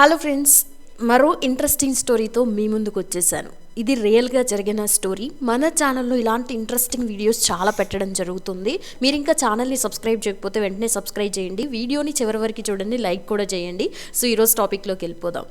Hello friends మరో interesting స్టోరీతో మీ ముందుకు వచ్చేసాను. ఇది రియల్గా జరిగిన స్టోరీ. మన ఛానల్లో ఇలాంటి ఇంట్రెస్టింగ్ వీడియోస్ చాలా పెట్టడం జరుగుతుంది. మీరు ఇంకా ఛానల్ని సబ్స్క్రైబ్ చేయకపోతే వెంటనే సబ్స్క్రైబ్ చేయండి. వీడియోని చివరి వరకు చూడండి లైక్ కూడా చేయండి. సో ఈరోజు టాపిక్లోకి వెళ్ళిపోదాం.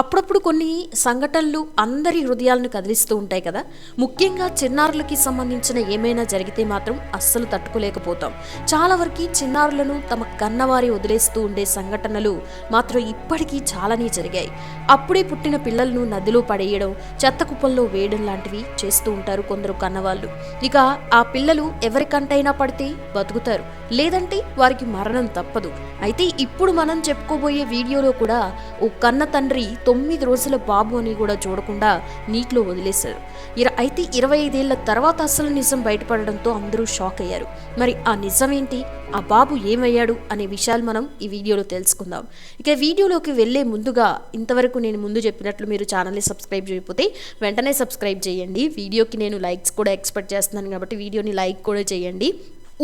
అప్పుడప్పుడు కొన్ని సంఘటనలు అందరి హృదయాలను కదిలిస్తూ ఉంటాయి కదా. ముఖ్యంగా చిన్నారులకి సంబంధించిన ఏమైనా జరిగితే మాత్రం అస్సలు తట్టుకోలేకపోతాం. చాలా వరకు చిన్నారులను తమ కన్నవారి వదిలేస్తూ ఉండే సంఘటనలు మాత్రం ఇప్పటికీ చాలానే జరిగాయి. అప్పుడే పుట్టిన పిల్లలను నదిలో పడేయడం చెత్త రూపంలో వేయడం లాంటివి చేస్తూ ఉంటారు కొందరు కన్నవాళ్ళు. ఇక ఆ పిల్లలు ఎవరికంటైనా పడితే బతుకుతారు. లేదంటే వారికి మరణం తప్పదు. అయితే ఇప్పుడు మనం చెప్పుకోబోయే వీడియోలో కూడా ఓ కన్న తండ్రి తొమ్మిది రోజుల బాబు అని కూడా చూడకుండా నీటిలో వదిలేశారు. ఇర అయితే ఇరవై ఐదేళ్ళ తర్వాత అసలు నిజం బయటపడడంతో అందరూ షాక్ అయ్యారు. మరి ఆ నిజం ఏంటి ఆ బాబు ఏమయ్యాడు అనే విషయాలు మనం ఈ వీడియోలో తెలుసుకుందాం. ఇక వీడియోలోకి వెళ్ళే ముందుగా ఇంతవరకు నేను ముందు చెప్పినట్లు మీరు ఛానల్ని సబ్స్క్రైబ్ చేయకపోతే వెంటనే సబ్స్క్రైబ్ చేయండి. వీడియోకి నేను లైక్స్ కూడా ఎక్స్పెక్ట్ చేస్తున్నాను కాబట్టి వీడియోని లైక్ కూడా చేయండి.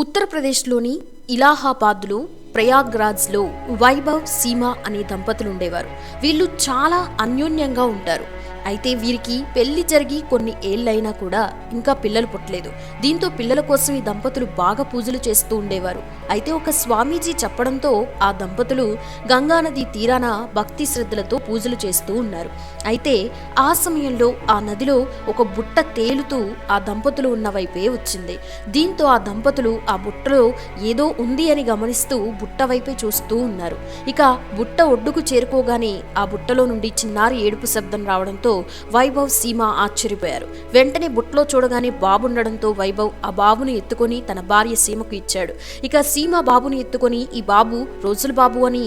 ఉత్తరప్రదేశ్లోని ఇలాహాబాద్లో ప్రయాగ్రాజ్లో వైభవ్ సీమ అనే దంపతులు ఉండేవారు. వీళ్ళు చాలా అన్యోన్యంగా ఉంటారు. అయితే వీరికి పెళ్ళి జరిగి కొన్ని ఏళ్ళైనా కూడా ఇంకా పిల్లలు పుట్టలేదు. దీంతో పిల్లల కోసం ఈ దంపతులు బాగా పూజలు చేస్తూ ఉండేవారు. అయితే ఒక స్వామీజీ చెప్పడంతో ఆ దంపతులు గంగానది తీరాన భక్తి శ్రద్ధలతో పూజలు చేస్తూ ఉన్నారు. అయితే ఆ సమయంలో ఆ నదిలో ఒక బుట్ట తేలుతూ ఆ దంపతులు ఉన్న వైపే వచ్చింది. దీంతో ఆ దంపతులు ఆ బుట్టలో ఏదో ఉంది అని గమనిస్తూ బుట్ట వైపే చూస్తూ ఉన్నారు. ఇక బుట్ట ఒడ్డుకు చేరుకోగానే ఆ బుట్టలో నుండి చిన్నారి ఏడుపు శబ్దం రావడంతో వైభవ్ సీమ ఆశ్చర్యపోయారు. వెంటనే బుట్లో చూడగానే బాబుండడంతో వైభవ్ ఆ బాబును ఎత్తుకొని తన భార్య సీమకు ఇచ్చాడు. ఇక సీమ బాబుని ఎత్తుకొని ఈ బాబు రోజుల బాబు అని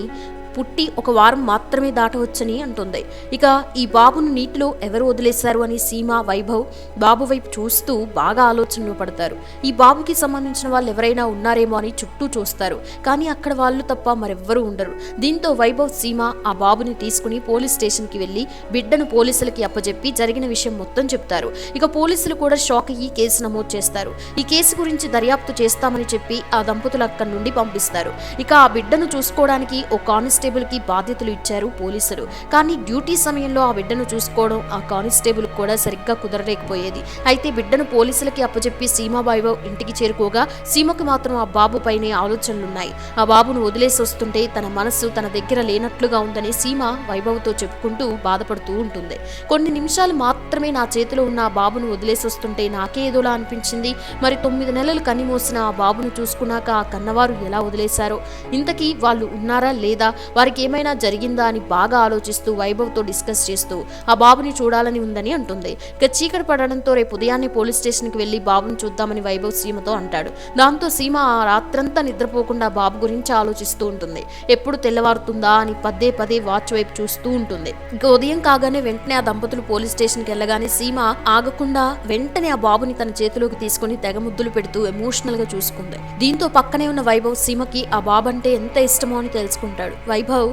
పుట్టి ఒక వారం మాత్రమే దాటవచ్చని అంటుంది. ఇక ఈ బాబును నీటిలో ఎవరు వదిలేశారు అని సీమ వైభవ్ బాబు వైపు చూస్తూ బాగా ఆలోచనలు పడతారు. ఈ బాబుకి సంబంధించిన వాళ్ళు ఎవరైనా ఉన్నారేమో అని చుట్టూ చూస్తారు. కానీ అక్కడ వాళ్ళు తప్ప మరెవ్వరూ ఉండరు. దీంతో వైభవ్ సీమ ఆ బాబుని తీసుకుని పోలీస్ స్టేషన్కి వెళ్ళి బిడ్డను పోలీసులకి అప్పజెప్పి జరిగిన విషయం మొత్తం చెప్తారు. ఇక పోలీసులు కూడా షాక్ అయ్యి కేసు నమోదు చేస్తారు. ఈ కేసు గురించి దర్యాప్తు చేస్తామని చెప్పి ఆ దంపతులు అక్కడి నుండి పంపిస్తారు. ఇక ఆ బిడ్డను చూసుకోవడానికి ఓ కానిస్టేబుల్ కి బాధ్యతలు ఇచ్చారు పోలీసులు. కానీ డ్యూటీ సమయంలో ఆ బిడ్డను చూసుకోవడం ఆ కానిస్టేబుల్ కూడా సరిగ్గా కుదరలేకపోయేది. అయితే బిడ్డను పోలీసులకి అప్పచెప్పి సీమా ఇంటికి చేరుకోగా సీమకు మాత్రం ఆ బాబు పైనే ఆలోచనలున్నాయి. ఆ బాబును వదిలేసి వస్తుంటే తన మనస్సు తన దగ్గర లేనట్లుగా ఉందని సీమ వైభవ్తో చెప్పుకుంటూ బాధపడుతూ ఉంటుంది. కొన్ని నిమిషాలు మాత్రమే నా చేతిలో ఉన్న ఆ బాబును వదిలేసి వస్తుంటే నాకే ఏదోలా అనిపించింది. మరి తొమ్మిది నెలలు కనిమోసిన ఆ బాబును చూసుకున్నాక ఆ కన్నవారు ఎలా వదిలేశారో? ఇంతకీ వాళ్ళు ఉన్నారా లేదా? వారికి ఏమైనా జరిగిందా అని బాగా ఆలోచిస్తూ వైభవ్తో డిస్కస్ చేస్తూ ఆ బాబుని చూడాలని ఉందని అంటుంది. ఇక చీకటి పడడంతో రేపు ఉదయాన్నే పోలీస్ స్టేషన్కి వెళ్ళి బాబుని చూద్దామని వైభవ్ సీమతో అంటాడు. దాంతో సీమ ఆ రాత్రంతా నిద్రపోకుండా బాబు గురించి ఆలోచిస్తూ ఉంటుంది. ఎప్పుడు తెల్లవారుతుందా అని పదే పదే వాచ్ వైపు చూస్తూ ఉంటుంది. ఇక ఉదయం కాగానే వెంటనే ఆ దంపతులు పోలీస్ స్టేషన్కి వెళ్ళగానే సీమ ఆగకుండా వెంటనే ఆ బాబుని తన చేతిలోకి తీసుకుని తెగ ముద్దులు పెడుతూ ఎమోషనల్గా చూసుకుంది. దీంతో పక్కనే ఉన్న వైభవ్ సీమకి ఆ బాబు అంటే ఎంత ఇష్టమో అని తెలుసుకుంటాడు. వైభవ్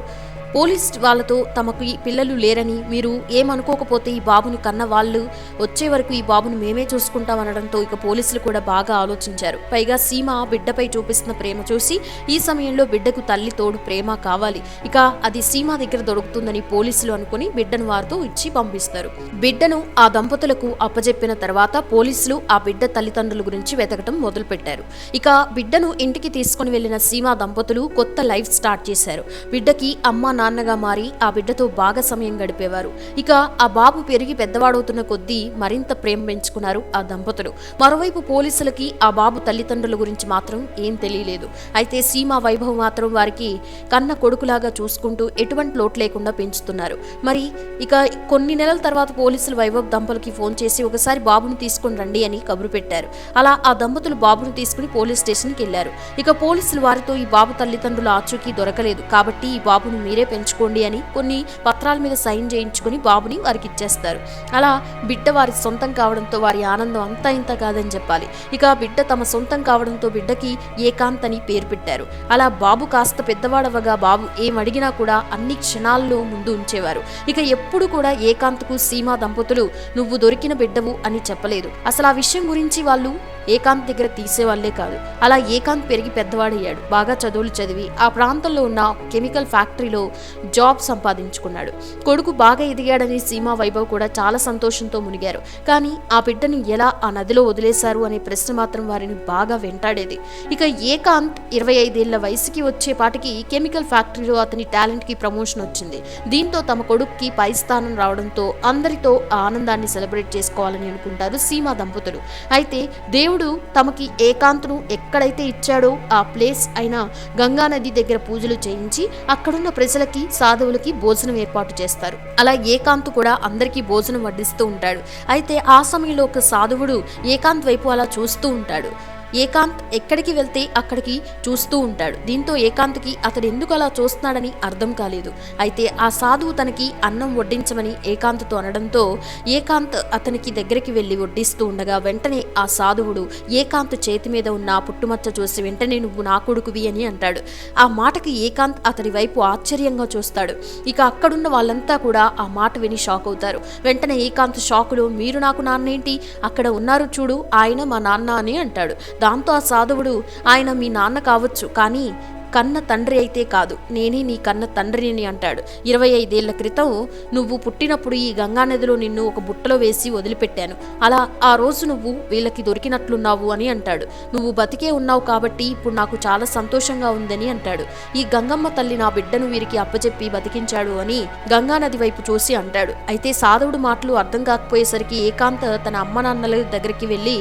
పోలీస్ వాళ్ళతో తమకు ఈ పిల్లలు లేరని మీరు ఏమనుకోకపోతే ఈ బాబుని కన్న వాళ్ళు వచ్చే వరకు ఈ బాబుని మేమే చూసుకుంటాం అనడంతో ఇక పోలీసులు కూడా బాగా ఆలోచించారు. పైగా సీమ బిడ్డపై చూపిస్తున్న ప్రేమ చూసి ఈ సమయంలో బిడ్డకు తల్లి తోడు ప్రేమ కావాలి. ఇక అది సీమ దగ్గర దొరుకుతుందని పోలీసులు అనుకుని బిడ్డను వారితో ఇచ్చి పంపిస్తారు. బిడ్డను ఆ దంపతులకు అప్పజెప్పిన తర్వాత పోలీసులు ఆ బిడ్డ తల్లిదండ్రుల గురించి వెతకటం మొదలుపెట్టారు. ఇక బిడ్డను ఇంటికి తీసుకుని వెళ్ళిన సీమ దంపతులు కొత్త లైఫ్ స్టార్ట్ చేశారు. బిడ్డకి అమ్మ నాన్నగా మారి ఆ బిడ్డతో బాగా సమయం గడిపేవారు. ఇక ఆ బాబు పెరిగి పెద్దవాడవుతున్న కొద్దీ మరింత ప్రేమ పెంచుకున్నారు ఆ దంపతులు. మరోవైపు పోలీసులకి ఆ బాబు తల్లిదండ్రుల గురించి మాత్రం ఏం తెలియలేదు. అయితే సీమా వైభవ్ మాత్రం వారికి కన్న కొడుకులాగా చూసుకుంటూ ఎటువంటి లోటు లేకుండా పెంచుతున్నారు. మరి ఇక కొన్ని నెలల తర్వాత పోలీసులు వైభవ్ దంపతులకి ఫోన్ చేసి ఒకసారి బాబును తీసుకుని రండి అని కబురు పెట్టారు. అలా ఆ దంపతులు బాబును తీసుకుని పోలీస్ స్టేషన్కి వెళ్ళారు ఇక పోలీసులు వారితో ఈ బాబు తల్లిదండ్రుల ఆచూకీ దొరకలేదు. కాబట్టి ఈ బాబును మీరే పెంచుకోండి అని కొన్ని పత్రాల మీద సైన్ చేయించుకుని బాబుని వారికి ఇచ్చేస్తారు. అలా బిడ్డ వారి సొంతం కావడంతో వారి ఆనందం అంతా ఇంత కాదని చెప్పాలి. ఇక బిడ్డ తమ సొంతం కావడంతో బిడ్డకి ఏకాంత్ అని పేరు పెట్టారు. అలా బాబు కాస్త పెద్దవాడవగా బాబు ఏం అడిగినా కూడా అన్ని క్షణాల్లో ముందు ఉంచేవారు. ఇక ఎప్పుడు కూడా ఏకాంత్కు సీమా దంపతులు నువ్వు దొరికిన బిడ్డవు అని చెప్పలేదు. అసలు ఆ విషయం గురించి వాళ్ళు ఏకాంత్ దగ్గర తీసేవాళ్ళే కాదు. అలా ఏకాంత్ పెరిగి పెద్దవాడయ్యాడు. బాగా చదువులు చదివి ఆ ప్రాంతంలో ఉన్న కెమికల్ ఫ్యాక్టరీలో జాబ్ సంపాదించుకున్నాడు. కొడుకు బాగా ఎదిగాడని సీమా వైభవ్ కూడా చాలా సంతోషంతో మునిగారు. కానీ ఆ బిడ్డను ఎలా ఆ నదిలో వదిలేశారు అనే ప్రశ్న మాత్రం వారిని బాగా వెంటాడేది. ఇక ఏకాంత్ ఇరవై ఐదేళ్ళ వయసుకి వచ్చేపాటికి కెమికల్ ఫ్యాక్టరీలో అతని టాలెంట్కి ప్రమోషన్ వచ్చింది. దీంతో తమ కొడుక్కి పై స్థానం రావడంతో అందరితో ఆ ఆనందాన్ని సెలబ్రేట్ చేసుకోవాలని అనుకుంటారు సీమా దంపతులు. అయితే దేవుడు తమకి ఏకాంత్ను ఎక్కడైతే ఇచ్చాడో ఆ ప్లేస్ అయిన గంగా నది దగ్గర పూజలు చేయించి అక్కడున్న ప్రజల ప్రజలకి సాధువులకి భోజనం ఏర్పాటు చేస్తారు. అలా ఏకాంత్ కూడా అందరికీ భోజనం వడ్డిస్తూ ఉంటాడు. అయితే ఆ సమయంలో ఒక సాధువుడు ఏకాంత్ వైపు అలా చూస్తూ ఉంటాడు. ఏకాంత్ ఎక్కడికి వెళ్తే అక్కడికి చూస్తూ ఉంటాడు. దీంతో ఏకాంత్కి అతడు ఎందుకు అలా చూస్తున్నాడని అర్థం కాలేదు. అయితే ఆ సాధువు తనకి అన్నం వడ్డించమని ఏకాంత్తో అనడంతో ఏకాంత్ అతనికి దగ్గరికి వెళ్ళి వడ్డిస్తూ ఉండగా వెంటనే ఆ సాధువుడు ఏకాంత్ చేతి మీద ఉన్న పుట్టుమచ్చ చూసి వెంటనే నువ్వు నా కొడుకువి అని అంటాడు. ఆ మాటకి ఏకాంత్ అతని వైపు ఆశ్చర్యంగా చూస్తాడు. ఇక అక్కడున్న వాళ్ళంతా కూడా ఆ మాట విని షాక్ అవుతారు. వెంటనే ఏకాంత్ షాకులో మీరు నాకు నాన్నేంటి? అక్కడ ఉన్నారు చూడు ఆయన మా నాన్న అని అంటాడు. దాంతో ఆ సాధువుడు ఆయన మీ నాన్న కావచ్చు కానీ కన్న తండ్రి అయితే కాదు. నేనే నీ కన్న తండ్రిని అంటాడు. ఇరవై ఐదేళ్ళ క్రితం నువ్వు పుట్టినప్పుడు ఈ గంగానదిలో నిన్ను ఒక బుట్టలో వేసి వదిలిపెట్టాను. అలా ఆ రోజు నువ్వు వీళ్ళకి దొరికినట్లున్నావు అని అంటాడు. నువ్వు బతికే ఉన్నావు కాబట్టి ఇప్పుడు నాకు చాలా సంతోషంగా ఉందని అంటాడు. ఈ గంగమ్మ తల్లి నా బిడ్డను వీరికి అప్పచెప్పి బతికించాడు అని గంగానది వైపు చూసి అంటాడు. అయితే సాధవుడు మాటలు అర్థం కాకపోయేసరికి ఏకాంత తన అమ్మ నాన్నల దగ్గరికి వెళ్ళి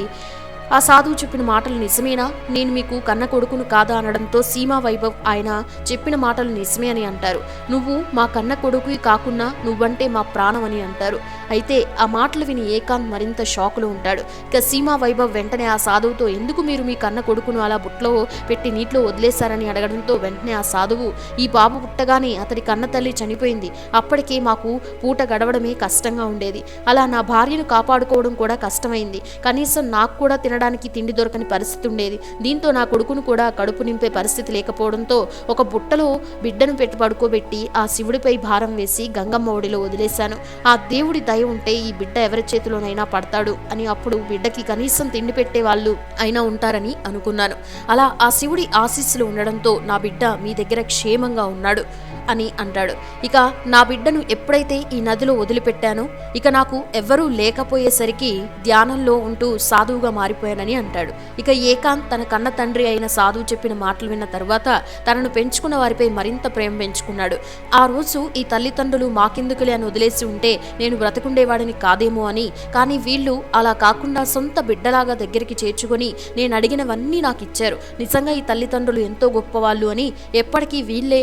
ఆ సాధువు చెప్పిన మాటలు నిజమేనా? నేను మీకు కన్న కొడుకును కాదా అనడంతో సీమా వైభవ్ ఆయన చెప్పిన మాటలు నిజమే అని అంటారు. నువ్వు మా కన్న కొడుకు కాకున్నా నువ్వంటే మా ప్రాణం అని అంటారు. అయితే ఆ మాటలు విని ఏకాంత్ మరింత షాకులో ఉంటాడు. ఇక సీమా వైభవ్ వెంటనే ఆ సాధువుతో ఎందుకు మీరు మీ కన్న కొడుకును అలా బుట్లో పెట్టి నీటిలో వదిలేశారని అడగడంతో వెంటనే ఆ సాధువు ఈ బాబు పుట్టగానే అతడి కన్న తల్లి చనిపోయింది. అప్పటికే మాకు పూట గడవడమే కష్టంగా ఉండేది. అలా నా భార్యను కాపాడుకోవడం కూడా కష్టమైంది. కనీసం నాకు కూడా తిన తినడానికి తిండి దొరకని పరిస్థితి ఉండేది. దీంతో నా కొడుకును కూడా కడుపు నింపే పరిస్థితి లేకపోవడంతో ఒక బుట్టలో బిడ్డను పెట్టి పడుకోబెట్టి ఆ శివుడిపై భారం వేసి గంగమ్మ ఒడిలో వదిలేశాను. ఆ దేవుడి దయ ఉంటే ఈ బిడ్డ ఎవరి చేతిలోనైనా పడతాడు అని అప్పుడు బిడ్డకి కనీసం తిండి పెట్టే వాళ్ళు అయినా ఉంటారని అనుకున్నాను. అలా ఆ శివుడి ఆశీస్సులు ఉండడంతో నా బిడ్డ మీ దగ్గర క్షేమంగా ఉన్నాడు. అని అంటాడు. ఇక నా బిడ్డను ఎప్పుడైతే ఈ నదిలో వదిలిపెట్టానో ఇక నాకు ఎవ్వరూ లేకపోయేసరికి ధ్యానంలో ఉంటూ సాధువుగా మారిపోయానని అంటాడు. ఇక ఏకాంత్ తన కన్న తండ్రి అయిన సాధువు చెప్పిన మాటలు విన్న తర్వాత తనను పెంచుకున్న వారిపై మరింత ప్రేమ పెంచుకున్నాడు. ఆ రోజు ఈ తల్లిదండ్రులు మాకెందుకులే అని వదిలేసి ఉంటే నేను బ్రతకుండేవాడిని కాదేమో అని కానీ వీళ్ళు అలా కాకుండా సొంత బిడ్డలాగా దగ్గరికి చేర్చుకొని నేను అడిగినవన్నీ నాకు ఇచ్చారు. నిజంగా ఈ తల్లిదండ్రులు ఎంతో గొప్పవాళ్ళు అని ఎప్పటికీ వీళ్ళే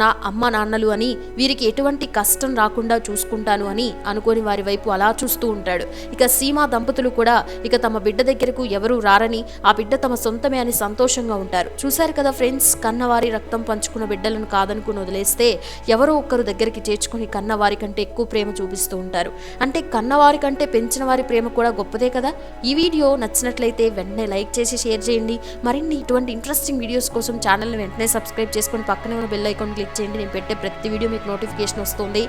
నా అమ్మ నాన్నలు అని వీరికి ఎటువంటి కష్టం రాకుండా చూసుకుంటాను అని అనుకోని వారి వైపు అలా చూస్తూ ఉంటాడు. ఇక సీమా దంపతులు కూడా ఇక తమ బిడ్డ దగ్గరకు ఎవరూ రారని ఆ బిడ్డ తమ సొంతమే అని సంతోషంగా ఉంటారు. చూశారు కదా ఫ్రెండ్స్ కన్నవారి రక్తం పంచుకున్న బిడ్డలను కాదనుకుని వదిలేస్తే ఎవరో ఒక్కరు దగ్గరికి చేర్చుకుని కన్నవారి కంటే ఎక్కువ ప్రేమ చూపిస్తూ ఉంటారు. అంటే కన్నవారి కంటే పెంచిన వారి ప్రేమ కూడా గొప్పదే కదా? ఈ వీడియో నచ్చినట్లయితే వెంటనే లైక్ చేసి షేర్ చేయండి. మరిన్ని ఇటువంటి ఇంట్రెస్టింగ్ వీడియోస్ కోసం ఛానల్ని వెంటనే సబ్స్క్రైబ్ చేసుకొని పక్కనే ఉన్న బెల్ ఐకాన్ క్లిక్ చేయండి. నేను పెట్టే ప్రతి వీడియో మీకు నోటిఫికేషన్ వస్తుంది.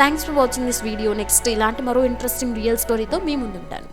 Thanks for watching this video next ఇలాంటి మరో ఇంట్రెస్టింగ్ రియల్ స్టోరీతో మీ ముందుంటాను.